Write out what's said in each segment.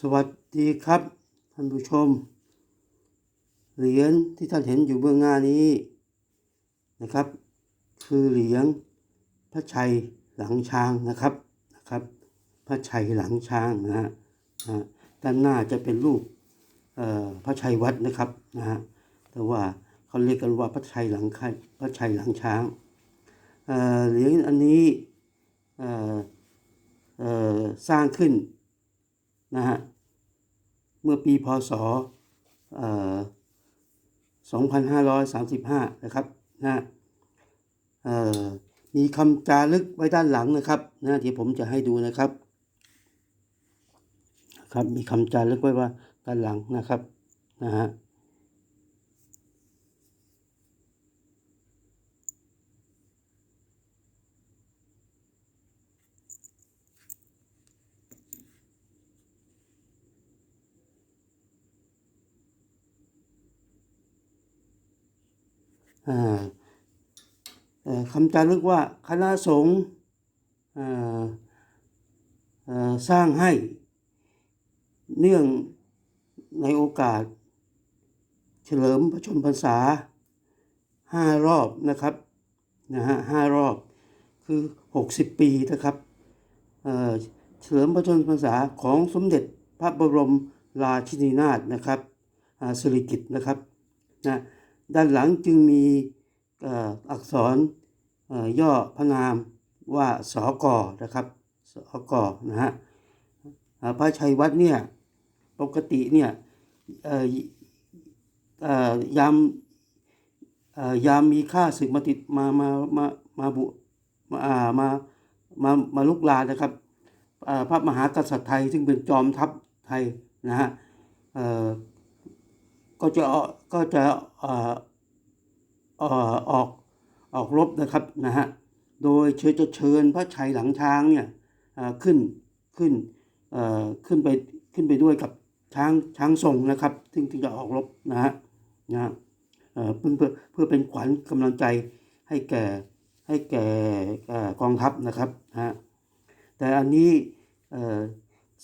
สวัสดีครับ ท่านผู้ชม เหรียญที่ท่านเห็นอยู่เบื้องหน้านี้นะครับ คือเหรียญพระชัยหลังช้างนะครับนะครับ พระชัยหลังช้างนะฮะด้านหน้าจะเป็นรูปพระชัยวัดนะครับนะฮะแต่ว่าเขาเรียกกันว่าพระชัยหลังไข่พระชัยหลังช้างเหรียญอันนี้สร้างขึ้น นะฮะ เมื่อปีพศเอ่อ2535 นะครับนะมีคำจารึกไว้ด้านหลังนะครับนะที่ผมจะให้ดูนะครับ ครับ มีคำจารึกไว้ว่าด้านหลังนะครับนะฮะ คำจารึกว่าคณะสงฆ์สร้างให้เนื่องในโอกาส เฉลิมพระชนพรรษาห้ารอบนะครับนะฮะห้ารอบคือ 60 ปีนะครับเฉลิมพระชนพรรษาของสมเด็จพระบรมราชินีนาถนะครับสิริกิติ์นะครับนะ ด้านหลังจึงมีอักษรย่อพระนามว่าสอกอนะครับสอกอนะฮะพระชัยวัดเนี่ยปกติเนี่ยยามยามมีข้าศึกมาติดมามามามาบุมาามามามาลุกลานะครับพระมหากษัตริย์ไทยซึ่งเป็นจอมทัพไทยนะฮะ ก็จะก็จะออกออกรบนะครับนะฮะโดยเชิญจะเชิญพระชัยหลังช้างเนี่ยขึ้นขึ้นขึ้นไปขึ้นไปด้วยกับช้างช้างทรงนะครับซึ่งจะออกรบนะฮะนะฮะเพื่อเพื่อเพื่อเป็นขวัญกำลังใจให้แก่ให้แก่กองทัพนะครับฮะแต่อันนี้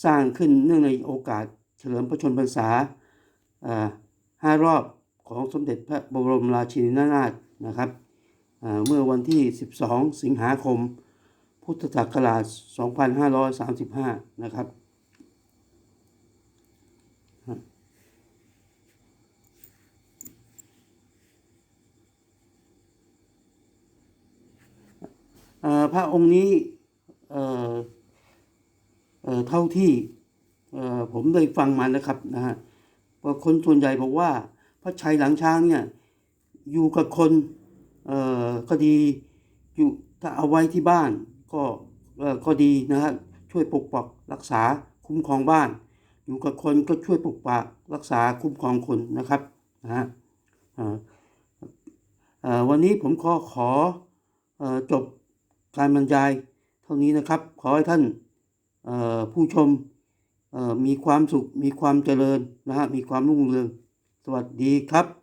สร้างขึ้นเนื่องในโอกาสเฉลิมพระชนพรรษาอ่า ห้ารอบของสมเด็จพระบรมราชินีนาถนะครับเมื่อวันที่ 12 สิงหาคม พุทธศักราช 2535 นะครับ พระองค์นี้เท่าที่ผมได้ฟังมานะครับนะฮะ ว่าคนส่วนใหญ่บอกว่า พระชัยหลังช้างเนี่ยอยู่กับคนเอ่อก็ดีอยู่ถ้าเอาไว้ที่บ้านก็เอ่อก็ดีนะฮะช่วยปกปักรักษาคุ้มครองบ้าน อยู่กับคนก็ช่วยปกปักรักษาคุ้มครองคนนะครับนะฮะวันนี้ผมขอขอจบการบรรยายเท่านี้นะครับ ขอให้ท่านผู้ชม มีความสุข มีความเจริญนะฮะ มีความรุ่งเรือง สวัสดีครับ